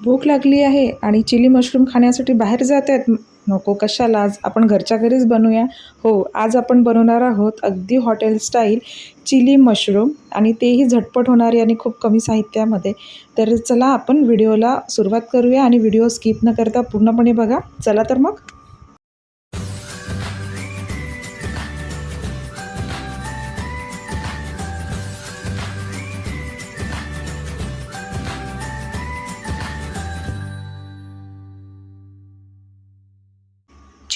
भूक लागली आहे आणि चिली मशरूम खाण्यासाठी बाहेर जात आहेत नको कशाला आज आपण घरच्या घरीच बनवूया. हो आज आपण बनवणार आहोत अगदी हॉटेल स्टाईल चिली मशरूम आणि तेही झटपट होणारे आणि खूप कमी साहित्यामध्ये. तर चला आपण व्हिडिओला सुरुवात करूया आणि व्हिडिओ स्किप न करता पूर्णपणे बघा. चला तर मग.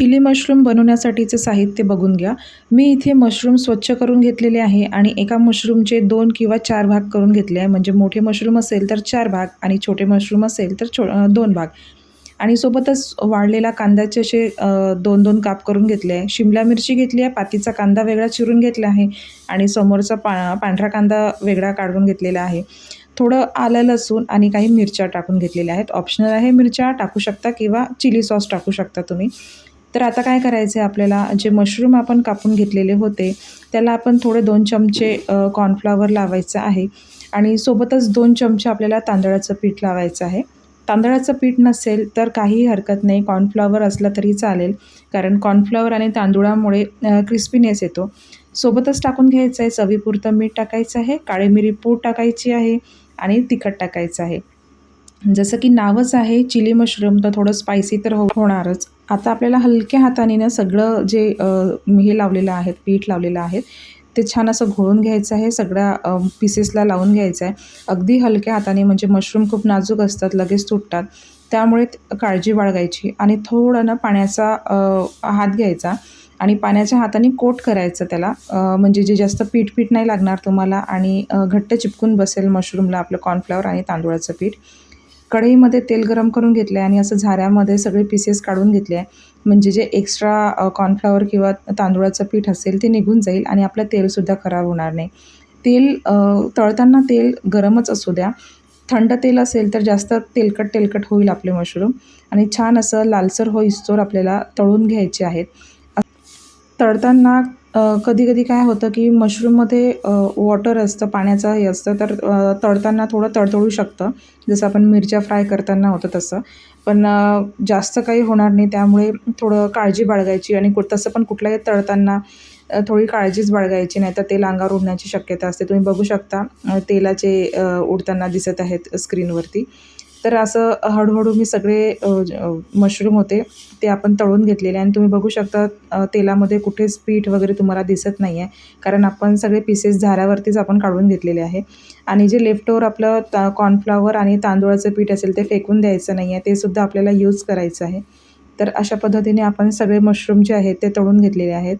चिली मशरूम बनवण्यासाठीचे साहित्य बघून घ्या. मी इथे मशरूम स्वच्छ करून घेतलेले आहे आणि एका मशरूमचे दोन किंवा चार भाग करून घेतले आहे. म्हणजे मोठे मशरूम असेल तर चार भाग आणि छोटे मशरूम असेल तर छो दोन भाग. आणि सोबतच वाढलेला कांद्याचे असे दोन दोन काप करून घेतले आहे. शिमला मिरची घेतली आहे. पातीचा कांदा वेगळा चिरून घेतला आहे. आणि समोरचा पा पांढरा कांदा वेगळा काढून घेतलेला आहे. थोडं आलं लसूण आणि काही मिरच्या टाकून घेतलेल्या आहेत. ऑप्शनल आहे मिरच्या टाकू शकता किंवा चिली सॉस टाकू शकता तुम्ही. तर आता काय करायचं आहे आपल्याला? जे मशरूम आपण कापून घेतलेले होते त्याला आपण थोडे दोन चमचे कॉर्नफ्लॉवर लावायचं आहे. आणि सोबतच दोन चमचे आपल्याला तांदळाचं पीठ लावायचं आहे. तांदळाचं पीठ नसेल तर काहीही हरकत नाही. कॉर्नफ्लॉवर असलं तरी चालेल. कारण कॉर्नफ्लॉवर आणि तांदुळामुळे क्रिस्पीनेस येतो. सोबतच टाकून घ्यायचं आहे चवीपुरतं मीठ टाकायचं आहे काळी मिरी पूड टाकायची आहे आणि तिखट टाकायचं आहे. जसं की नावच आहे चिली मशरूम तर थोडं स्पायसी तर हो होणारच. आता आपल्याला हलक्या हाताने ना सगळं जे हे लावलेलं आहे पीठ लावलेलं आहे ते छान असं घोळून घ्यायचं आहे सगळ्या पीसेसला लावून घ्यायचं आहे. अगदी हलक्या हाताने म्हणजे मशरूम खूप नाजूक असतात लगेच तुटतात. त्यामुळे काळजी बाळगायची आणि थोडं ना पाण्याचा हात घ्यायचा आणि पाण्याच्या हाताने कोट करायचं त्याला. म्हणजे जे जास्त पीठ पीठ नाही लागणार तुम्हाला आणि घट्ट चिपकून बसेल मशरूमला आपलं कॉर्नफ्लॉवर आणि तांदूळाचं पीठ. कढईमध्ये तेल गरम करून घेतलं आहे आणि असं झाऱ्यामध्ये सगळे पीसेस काढून घेतले आहे म्हणजे जे एक्स्ट्रा कॉर्नफ्लॉवर किंवा तांदूळाचं पीठ असेल ते निघून जाईल आणि आपलं तेलसुद्धा खराब होणार नाही. तेल तळताना तेल गरमच असू द्या. थंड तेल असेल तर जास्त तेलकट तेलकट होईल आपले मशरूम आणि छान असं लालसर होईस्तोवर आपल्याला तळून घ्यायचे आहेत. तळताना कधी कधी काय होतं की मशरूममध्ये वॉटर असतं पाण्याचं हे असतं तर तळताना थोडं तळतळू शकतं. जसं आपण मिरच्या फ्राय करताना होतं तसं. पण जास्त काही होणार नाही त्यामुळे थोडं काळजी बाळगायची आणि कु तसं पण कुठल्याही तळताना थोडी काळजीच बाळगायची नाही तर तेल अंगावर उडण्याची शक्यता असते. तुम्ही बघू शकता तेलाचे उडताना दिसत आहेत स्क्रीनवरती. तर असं हळूहळू मी सगळे मशरूम होते ते आपण तळून घेतलेले आणि तुम्ही बघू शकता तेलामध्ये कुठेच पीठ वगैरे तुम्हाला दिसत नाही आहे कारण आपण सगळे पीसेस झाऱ्यावरतीच आपण काढून घेतलेले आहे. आणि जे लेफ्टओवर आपलं ता कॉर्नफ्लॉवर आणि तांदूळाचं पीठ असेल ते फेकून द्यायचं नाही आहे ते सुद्धा आपल्याला यूज करायचं आहे. तर अशा पद्धतीने आपण सगळे मशरूम जे आहेत ते तळून घेतलेले आहेत.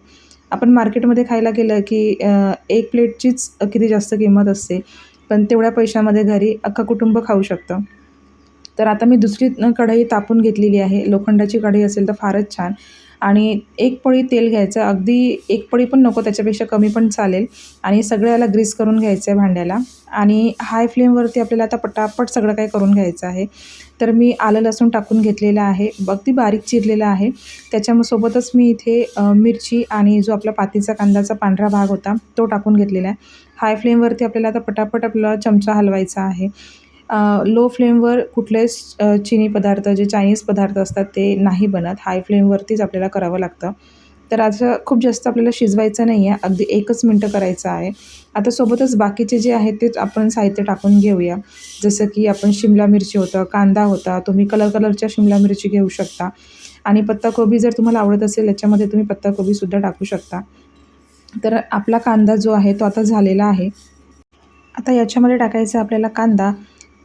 आपण मार्केटमध्ये खायला गेलं की एक प्लेटचीच किती जास्त किंमत असते. पण तेवढ्या पैशामध्ये घरी अख्खं कुटुंब खाऊ शकतं. तर आता मी दुसरी कढई तापून घेतलेली आहे. लोखंडाची कढई असेल तर फारच छान. आणि एक पळी तेल घ्यायचं अगदी एक पळी पण नको त्याच्यापेक्षा कमी पण चालेल. आणि सगळ्याला ग्रीस करून घ्यायचं आहे भांड्याला. आणि हाय फ्लेमवरती आपल्याला आता पटापट सगळं काही करून घ्यायचं आहे. तर मी आलं लसूण टाकून घेतलेलं आहे. अगदी बारीक चिरलेलं आहे. त्याच्यासोबतच मी इथे मिरची आणि जो आपला पातीचा कांद्याचा पांढरा भाग होता तो टाकून घेतलेला आहे. हाय फ्लेमवरती आपल्याला आता पटापट आपला चमचा हलवायचा आहे. लो फ्लेमवर कुठलेच चिनी पदार्थ जे चायनीज पदार्थ असतात ते नाही बनत. हाय फ्लेमवरतीच आपल्याला करावं लागतं. तर असं खूप जास्त आपल्याला शिजवायचं नाही आहे अगदी एकच मिनटं करायचं आहे. आता सोबतच बाकीचे जे आहेत ते आपण साहित्य टाकून घेऊया. जसं की आपण शिमला मिरची होतं कांदा होता तुम्ही कलर कलरच्या शिमला मिरची घेऊ शकता. आणि पत्ताकोबी जर तुम्हाला आवडत असेल याच्यामध्ये तुम्ही पत्ताकोबीसुद्धा टाकू शकता. तर आपला कांदा जो आहे तो आता झालेला आहे. आता याच्यामध्ये टाकायचा आपल्याला कांदा.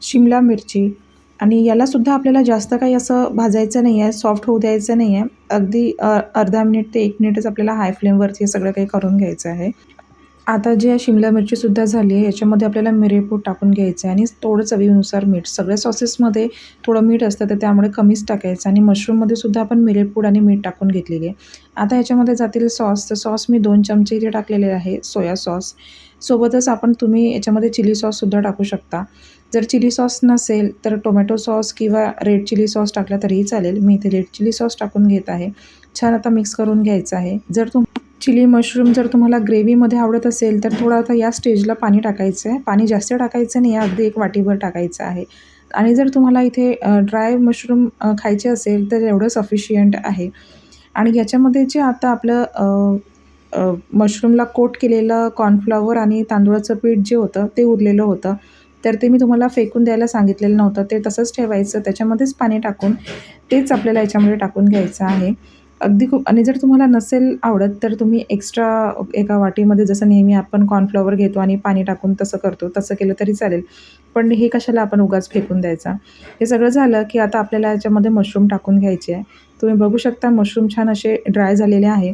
शिमला मिरची. आणि यालासुद्धा आपल्याला जास्त काही असं भाजायचं नाही आहे सॉफ्ट होऊ द्यायचं नाही आहे अगदी अर्धा मिनिट ते एक मिनिटच आपल्याला हाय फ्लेमवरती हे सगळं काही करून घ्यायचं आहे. आता जे शिमला मिरचीसुद्धा झाली आहे याच्यामध्ये आपल्याला मिरेपूड टाकून घ्यायचं आहे आणि थोडं चवीनुसार मीठ. सगळ्या सॉसेसमध्ये थोडं मीठ असतं तर त्यामुळे कमीच टाकायचं आणि मशरूममध्ये सुद्धा आपण मिरेपूड आणि मीठ टाकून घेतलेली आहे. आता ह्याच्यामध्ये जातील सॉस तर सॉस मी दोन चमचे इथे टाकलेले आहे सोया सॉस सोबतच आपण तुम्ही याच्यामध्ये चिली सॉससुद्धा टाकू शकता. जर चिली सॉस नसेल तर टोमॅटो सॉस किंवा रेड चिली सॉस टाकला तरीही चालेल. मी इथे रेड चिली सॉस टाकून घेत आहे. छान आता मिक्स करून घ्यायचं आहे. जर तुम चिली मशरूम जर तुम्हाला ग्रेव्हीमध्ये आवडत असेल तर थोडं आता या स्टेजला पाणी टाकायचं आहे पाणी जास्त टाकायचं नाही आहे अगदी एक वाटीभर टाकायचं आहे. आणि जर तुम्हाला इथे ड्राय मशरूम खायचे असेल तर एवढं सफिशियंट आहे. आणि याच्यामध्ये जे आता आपलं मशरूमला कोट केलेलं कॉर्नफ्लॉवर आणि तांदूळाचं पीठ जे होतं ते उरलेलं होतं. तर ते मी तुम्हाला फेकून द्यायला सांगितलेलं नव्हतं. ते तसंच ठेवायचं. त्याच्यामध्येच पाणी टाकून तेच आपल्याला याच्यामध्ये टाकून घ्यायचं आहे. अगदी खूप आणि जर तुम्हाला नसेल आवडत तर तुम्ही एक्स्ट्रा एका वाटीमध्ये जसं नेहमी आपण कॉर्नफ्लॉवर घेतो आणि पाणी टाकून तसं करतो तसं केलं तरी चालेल. पण हे कशाला आपण उगाच फेकून द्यायचा? हे सगळं झालं की आता आपल्याला याच्यामध्ये मशरूम टाकून घ्यायचे आहे. तुम्ही बघू शकता मशरूम छान असे ड्राय झालेले आहे.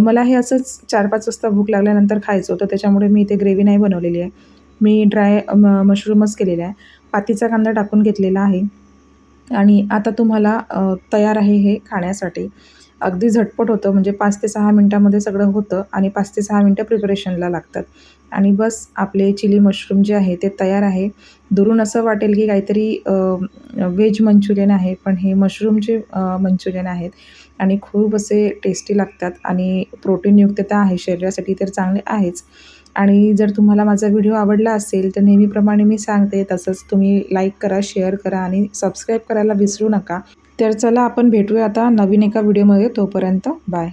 मला हे असंच चार पाच वाजता भूक लागल्यानंतर खायचं होतं. त्याच्यामुळे मी इथे ग्रेव्ही नाही बनवलेली आहे. मी ड्राय म मशरूमच केलेला आहे. पातीचा कांदा टाकून घेतलेला आहे. आणि आता तुम्हाला तयार आहे हे खाण्यासाठी. अगदी झटपट होतं म्हणजे पाच ते सहा मिनटामध्ये सगळं होतं आणि पाच ते सहा मिनटं प्रिपरेशनला लागतात. आणि बस आपले चिली मशरूम जे आहे ते तयार आहे. दुरून असं वाटेल की काहीतरी व्हेज मंचुरियन आहे पण हे मशरूमचे मंचुरियन आहेत. आणि खूप असे टेस्टी लागतात आणि प्रोटीनयुक्तता आहे शरीरासाठी तर चांगले आहेच. आणि जर तुम्हाला माझा व्हिडिओ आवडला असेल तर नेहमीप्रमाणे मी सांगते तसंच तुम्ही लाईक करा शेअर करा आणि सबस्क्राईब करायला विसरू नका. तर चला आपण भेटूया आता नवीन एका व्हिडिओमध्ये तोपर्यंत बाय